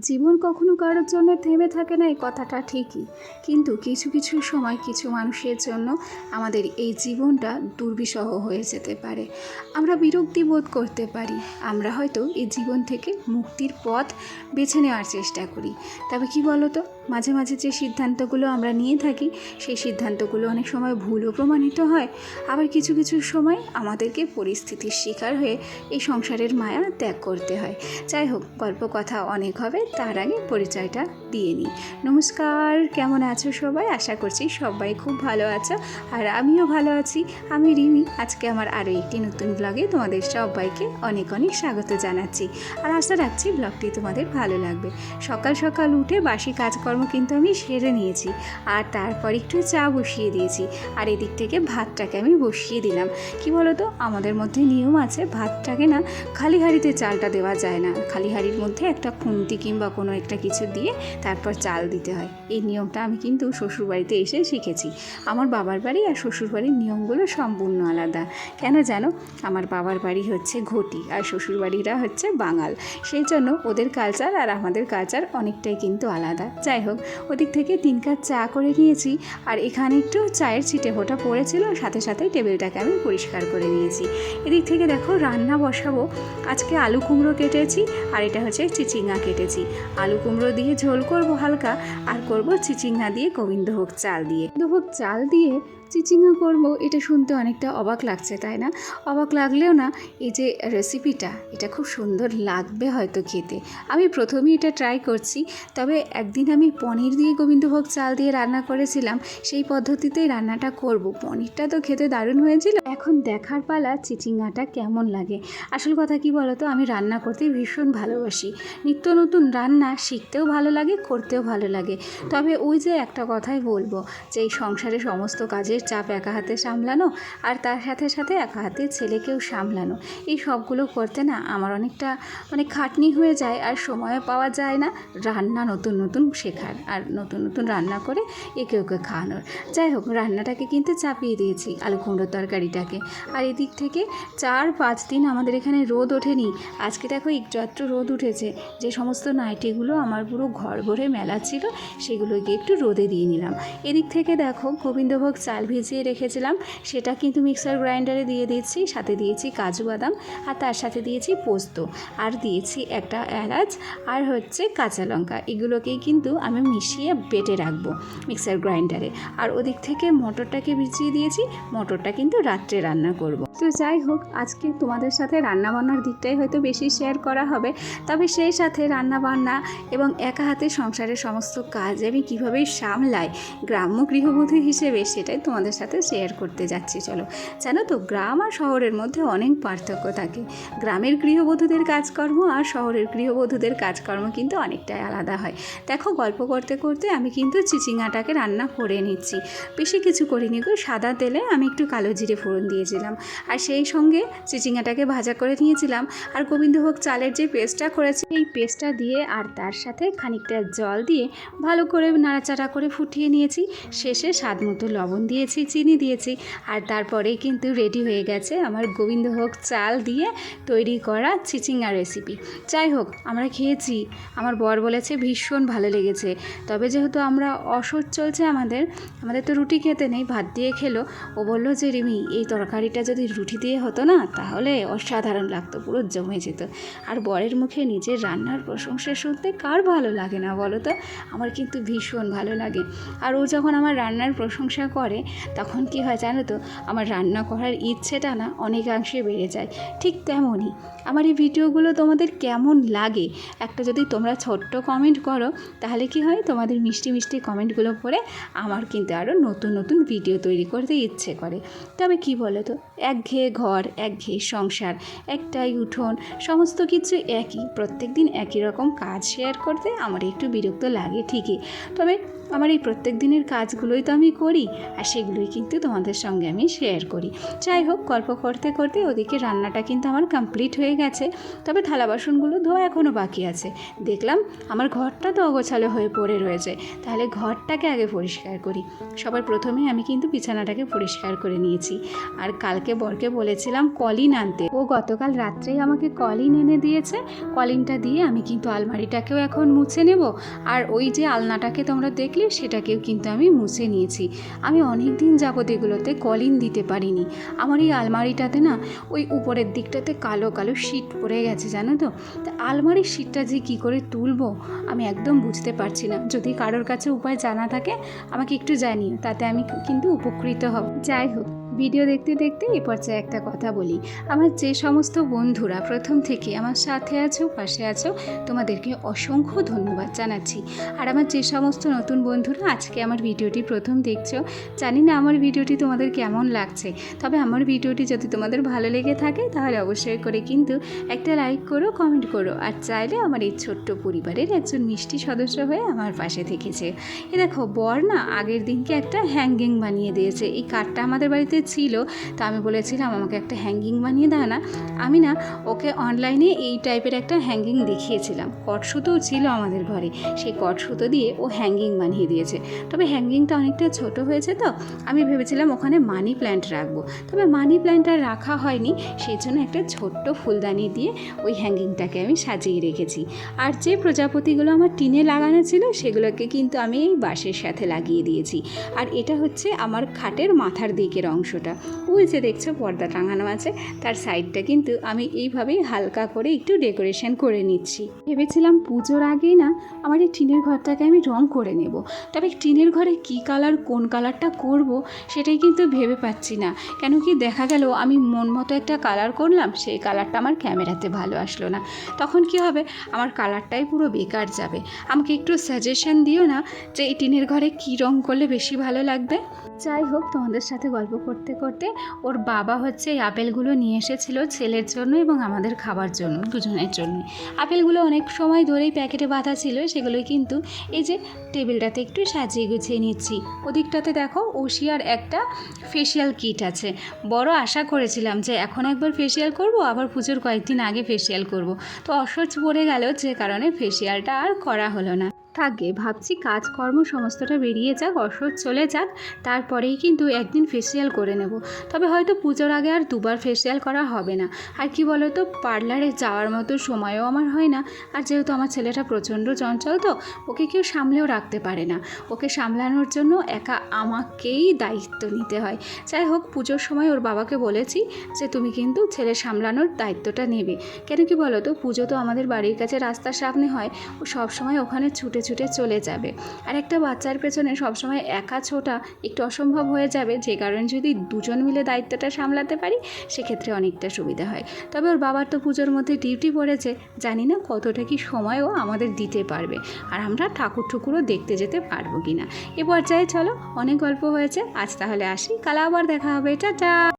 জীবন কখনো কারোর জন্য থেমে থাকে না, এই কথাটা ঠিকই। কিন্তু কিছু কিছু সময় কিছু মানুষের জন্য আমাদের এই জীবনটা দুর্বিষহ হয়ে যেতে পারে। আমরা বিরক্তি বোধ করতে পারি। আমরা হয়তো এই জীবন থেকে মুক্তির পথ বেছে নেওয়ার চেষ্টা করি। তবে কি বলতো, মাঝে মাঝে যে সিদ্ধান্তগুলো আমরা নিয়ে থাকি, সেই সিদ্ধান্তগুলো অনেক সময় ভুলও প্রমাণিত হয়। আবার কিছু কিছু সময় আমাদেরকে পরিস্থিতির শিকার হয়ে এই সংসারের মায়া ত্যাগ করতে হয়। যাই হোক, গল্প কথা অনেক হবে। তার আগে পরিচয়টা দিয়ে নিই। নমস্কার, কেমন আছো সবাই? আশা করছি সবাই খুব ভালো আছো। আর আমিও ভালো আছি। আমি রিমি। আজকে আমার আরও একটি নতুন ব্লগে তোমাদের সবাইকে অনেক অনেক স্বাগত জানাচ্ছি। আর আশা রাখছি ব্লগটি তোমাদের ভালো লাগবে। সকাল সকাল উঠে বাসি কাজকর্ম কিন্তু আমি সেরে নিয়েছি। আর তারপর একটু চা বসিয়ে দিয়েছি। আর এদিক থেকে ভাতটাকে আমি বসিয়ে দিলাম। কি বলো তো আমাদের মধ্যে নিয়ম আছে, ভাতটাকে না খালি হাঁড়িতে চালটা দেওয়া যায় না। খালি হাঁড়ির মধ্যে একটা খুন্তি কিংবা কোনো একটা কিছু দিয়ে তারপর চাল দিতে হয়। এই নিয়মটা আমি কিন্তু শ্বশুরবাড়িতে এসে শিখেছি। আমার বাবার বাড়ি আর শ্বশুরবাড়ির নিয়মগুলো সম্পূর্ণ আলাদা। কেন জানো? আমার বাবার বাড়ি হচ্ছে ঘটি আর শ্বশুরবাড়িরা হচ্ছে বাঙাল। সেই জন্য ওদের কালচার আর আমাদের কালচার অনেকটাই কিন্তু আলাদা। যাই হোক, ওদিক থেকে তিন কাপ চা করে নিয়েছি আর এখানে একটু চায়ের ছিটে ফোটা পড়েছিল, সাথে সাথে টেবিলটাকে আমি পরিষ্কার করে নিয়েছি। এদিক থেকে দেখো রান্না বসাবো। আজকে আলু কুমড়ো কেটেছি আর এটা হচ্ছে চিচিঙ্গা কেটেছি। আলু কুমড়ো দিয়ে ঝোল করব হালকা, আর করব চিচিঙ্গা দিয়ে গোবিন্দভোগ চাল দিয়ে। গোবিন্দভোগ চাল দিয়ে চিচিঙ্গা করব, এটা শুনতে অনেকটা অবাক লাগছে, তাই না? অবাক লাগলেও না, এই যে রেসিপিটা এটা খুব সুন্দর লাগবে হয়তো খেতে। আমি প্রথমেই এটা ট্রাই করছি, তবে একদিন আমি পনির দিয়ে গোবিন্দভোগ চাল দিয়ে রান্না করেছিলাম, সেই পদ্ধতিতেই রান্নাটা করব। পনিরটা তো খেতে দারুণ হয়েছিল। এখন দেখার পালা চিচিঙ্গাটা কেমন লাগে? আসল কথা কি বলতো, আমি রান্না করতে ভীষণ ভালোবাসি। নিত্য নতুন রান্না শিখতেও ভালো লাগে, করতেও ভালো লাগে। তবে ওই যে একটা কথাই বলব, যে এই সংসারে সমস্ত কাজের চাপ একা হাতে সামলানো আর তার সাথে সাথে একা হাতে ছেলেকেও সামলানো। এই সবগুলো করতে না আমার অনেকটা মানে খাটনি হয়ে যায় আর সময়ও পাওয়া যায় না রান্না নতুন নতুন শেখার আর নতুন নতুন রান্না করে একে ওকে খাওয়ানোর। যাই হোক, রান্নাটাকে কিন্তু চাপিয়ে দিয়েছি আলু কুমড়োর তরকারিটাকে। আর এদিক থেকে চার পাঁচ দিন আমাদের এখানে রোদ ওঠেনি। আজকে দেখো একটু রোদ উঠেছে। যে সমস্ত নাইটিগুলো আমার পুরো ঘর ভরে মেলা ছিল, সেগুলোকে একটু রোদে দিয়ে নিলাম। এদিক থেকে দেখো গোবিন্দভোগ চাল ভিজিয়ে রেখেছিলাম, সেটা কিন্তু মিক্সার গ্রাইন্ডারে দিয়ে দিয়েছি, সাথে দিয়েছি কাজু বাদাম, আর তার সাথে দিয়েছি পোস্ত, আর দিয়েছি একটা এলাচ, আর হচ্ছে কাঁচা লঙ্কা। এগুলোকেই কিন্তু আমি মিশিয়ে বেটে রাখব মিক্সার গ্রাইন্ডারে। আর ওদিক থেকে মটরটাকে ভিজিয়ে দিয়েছি, মটরটা কিন্তু রাত্রে রান্না করব। তো যাই হোক, আজকে তোমাদের সাথে রান্না বান্নার দিকটাই হয়তো বেশি শেয়ার করা হবে, তবে সেই সাথে রান্না বান্না এবং একা হাতে সংসারের সমস্ত কাজ আমি কীভাবে সামলাই, গ্রাম্য গৃহবধূ হিসেবে সেটাই তোমাদের সাথে শেয়ার করতে যাচ্ছি, চলো। জানো তো, গ্রাম আর শহরের মধ্যে অনেক পার্থক্য থাকে। গ্রামের গৃহবধূদের কাজকর্ম আর শহরের গৃহবধূদের কাজকর্ম কিন্তু অনেকটাই আলাদা হয়। দেখো, গল্প করতে করতে আমি কিন্তু চিচিঙ্গাটাকে রান্না করে নিচ্ছি। বেশি কিছু করিনি গো, সাদা তেলে আমি একটু কালো জিরে ফোড়ন দিয়েছিলাম। আর সেই সঙ্গে চিচিঙ্গাটাকে ভাজা করে নিয়েছিলাম। আর গোবিন্দভোগ চালের যে পেস্টটা করেছি, এই পেস্টটা দিয়ে আর তার সাথে খানিকটা জল দিয়ে ভালো করে নাড়াচাড়া করে ফুটিয়ে নিয়েছি। শেষে স্বাদ মতো লবণ দিয়েছি, চিনি দিয়েছি। আর তারপরেই কিন্তু রেডি হয়ে গেছে আমার গোবিন্দভোগ চাল দিয়ে তৈরি করা চিচিঙ্গা রেসিপি যাই হোক, আমরা খেয়েছি। আমার বর বলেছে ভীষণ ভালো লেগেছে। তবে যেহেতু আমরা অসহ্য চলছে আমাদের আমাদের তো রুটি খেতে নেই, ভাত দিয়ে খেলো। ও বলল যে, রিমি, এই তরকারিটা যদি রুটি দিয়ে হতো না, তাহলে অসাধারণ লাগতো, পুরো জমে যেত। আর বরের মুখে নিজের রান্নার প্রশংসা শুনতে কার ভালো লাগে না বলো তো? আমার কিন্তু ভীষণ ভালো লাগে। আর ও যখন আমার রান্নার প্রশংসা করে তখন কি হয় জানো তো, আমার রান্না করার ইচ্ছেটা না অনেকাংশে বেড়ে যায়। ঠিক তেমনই আমার এই ভিডিওগুলো তোমাদের কেমন লাগে? একটা যদি তোমরা ছোট্ট কমেন্ট করো, তাহলে কি হয়? তোমাদের মিষ্টি মিষ্টি কমেন্টগুলো পড়ে আমার কিন্তু আরও নতুন নতুন ভিডিও তৈরি করতে ইচ্ছে করে। তবে কি বলো তো একঘেয়ে ঘর, একঘেয়ে সংসার, একটাই উঠোন, সমস্ত কিছু একই। প্রত্যেক দিন একই রকম কাজ শেয়ার করতে আমার একটু বিরক্ত লাগে ঠিকই। তবে আমার এই প্রত্যেক দিনের কাজগুলোই তো আমি করি, আর সেগুলোই কিন্তু তোমাদের সঙ্গে আমি শেয়ার করি। যাই হোক, গল্প করতে করতে ওদিকে রান্নাটা কিন্তু আমার কমপ্লিট হয়ে গেছে, তবে থালা বাসনগুলো ধোয়া এখনও বাকি আছে। দেখলাম আমার ঘরটা তো অগোছালো হয়ে পড়ে রয়েছে, তাহলে ঘরটাকে আগে পরিষ্কার করি। সবার প্রথমে আমি কিন্তু বিছানাটাকে পরিষ্কার করে নিয়েছি। আর কালকে বরকে বলেছিলাম কলিন আনতে। ও গতকাল রাত্রেই আমাকে কলিন এনে দিয়েছে, কলিনটা দিয়ে আমি কিন্তু আলমারিটাকেও এখন মুছে নেব। আর ওই যে আলনাটাকে তোমরা দেখলে সেটাকেও কিন্তু আমি মুছে নিয়েছি। আমি অনেক দিন যাবত এগুলোতে কলিন দিতে পারিনি। আমার এই আলমারিটাতে না ওই উপরের দিকটাতে কালো কালো শীট পড়ে গেছে, জানো তো? তা আলমারির শীটটা যে কী করে তুলবো, আমি একদম বুঝতে পারছি না। যদি কারোর কাছে উপায় জানা থাকে, আমাকে একটু জানিও, তাতে আমি কিন্তু উপকৃত হব। যাই হোক ভিডিও দেখতে দেখতে এ পর্যায়ে একটা কথা বলি। আমার যে সমস্ত বন্ধুরা প্রথম থেকে আমার সাথে আছো, পাশে আছো, তোমাদেরকে অসংখ্য ধন্যবাদ জানাচ্ছি। আর আমার যে সমস্ত নতুন বন্ধুরা আজকে আমার ভিডিওটি প্রথম দেখছ, জানি না আমার ভিডিওটি তোমাদের কেমন লাগছে। তবে আমার ভিডিওটি যদি তোমাদের ভালো লেগে থাকে, তাহলে অবশ্যই করে কিন্তু একটা লাইক করো কমেন্ট করো। আর চাইলে আমার এই ছোট্ট পরিবারের একজন মিষ্টি সদস্য হয়ে আমার পাশে থেকেছে। এ দেখো, বর না আগের দিনকে একটা হ্যাঙ্গিং বানিয়ে দিয়েছে। এই কার্ডটা আমাদের বাড়িতে ছিল, তা আমি বলেছিলাম, আমাকে একটা হ্যাঙ্গিং বানিয়ে দাও না। আমি না ওকে অনলাইনে এই টাইপের একটা হ্যাঙ্গিং দেখিয়েছিলাম। কট সুতোও ছিল আমাদের ঘরে, সেই কট সুতো দিয়ে ও হ্যাঙ্গিং বানিয়ে দিয়েছে। তবে হ্যাঙ্গিংটা অনেকটা ছোট হয়েছে তো, আমি ভেবেছিলাম ওখানে মানি প্ল্যান্ট রাখব। তবে মানি প্ল্যান্ট আর রাখা হয়নি সেই জন্য একটা ছোট্ট ফুলদানি দিয়ে ওই হ্যাঙ্গিংটাকে আমি সাজিয়ে রেখেছি। আর যে প্রজাপতিগুলো আমার টিনে লাগানো ছিল, সেগুলোকে কিন্তু আমি এই বাঁশের সাথে লাগিয়ে দিয়েছি। আর এটা হচ্ছে আমার খাটের মাথার দিকের অংশটা ওই যে দেখছ পর্দা টাঙানো আছে, তার সাইডটা কিন্তু আমি এইভাবেই হালকা করে একটু ডেকোরেশন করে নিচ্ছি। ভেবেছিলাম পুজোর আগেই না আমার এই টিনের ঘরটাকে আমি রং করে নেব। তবে টিনের ঘরে কী কালার, কোন কালারটা করব সেটাই কিন্তু ভেবে পাচ্ছি না। কেন কি দেখা গেল আমি মন মতো একটা কালার করলাম, সেই কালারটা আমার ক্যামেরাতে ভালো আসলো না। তখন কি হবে? আমার কালারটাই পুরো বেকার যাবে। আমাকে একটু সাজেশন দিও না যে এই টিনের ঘরে কী রং করলে বেশি ভালো লাগবে? যাই হোক, তোমাদের সাথে গল্প করতে করতে করতে ওর বাবা হচ্ছে এই আপেলগুলো নিয়ে এসেছিল ছেলের জন্য এবং আমাদের খাবার জন্য, দুজনের জন্য। আপেলগুলো অনেক সময় ধরেই প্যাকেটে বাঁধা ছিল, সেগুলোই কিন্তু এই যে টেবিলটাতে একটু সাজিয়ে গুছিয়ে নিচ্ছি। ওদিকটাতে দেখো ওশিয়ার একটা ফেসিয়াল কিট আছে। বড় আশা করেছিলাম যে এখন একবার ফেসিয়াল করব, আবার পুজোর কয়েকদিন আগে ফেসিয়াল করব। তো অসহ্য পড়ে গেল যে কারণে ফেসিয়ালটা আর করা হলো না। থাকবে ভাবছি কাজকর্ম সমস্তটা বেরিয়ে যাক অসহ্য চলে যাক, তারপরেই কিন্তু একদিন ফেসিয়াল করে নেব। তবে হয়তো পুজোর আগে আর দুবার ফেসিয়াল করা হবে না। আর কি বলো তো পার্লারে যাওয়ার মতো সময়ও আমার হয় না। আর যেহেতু আমার ছেলেটা প্রচণ্ড চঞ্চল তো, ওকে কেউ সামলেও রাখতে পারে না। ওকে সামলানোর জন্য একা আমাকেই দায়িত্ব নিতে হয়। যাই হোক, পুজোর সময় ওর বাবাকে বলেছি যে, তুমি কিন্তু ছেলে সামলানোর দায়িত্বটা নেবে। কেন কি বলো তো পুজো তো আমাদের বাড়ির কাছে রাস্তার সামনে হয়। ও সবসময় ওখানে ছুটে ছুটে চলে যাবে। আর একটা বাচ্চার পেছনে সবসময় একা ছোটা একটু অসম্ভব হয়ে যাবে, যে কারণে যদি দুজন মিলে দায়িত্বটা সামলাতে পারি, সেক্ষেত্রে অনেকটা সুবিধা হয়। তবে ওর বাবার তো পুজোর মধ্যে ডিউটি পড়েছে, জানি না কতটা কি সময়ও আমাদের দিতে পারবে। আর আমরা ঠাকুর ঠুকুরও দেখতে যেতে পারব কি না এ পর্যায়ে চলো, অনেক গল্প হয়েছে, আজ তাহলে আসি, কাল আবার দেখা হবে, টাটা!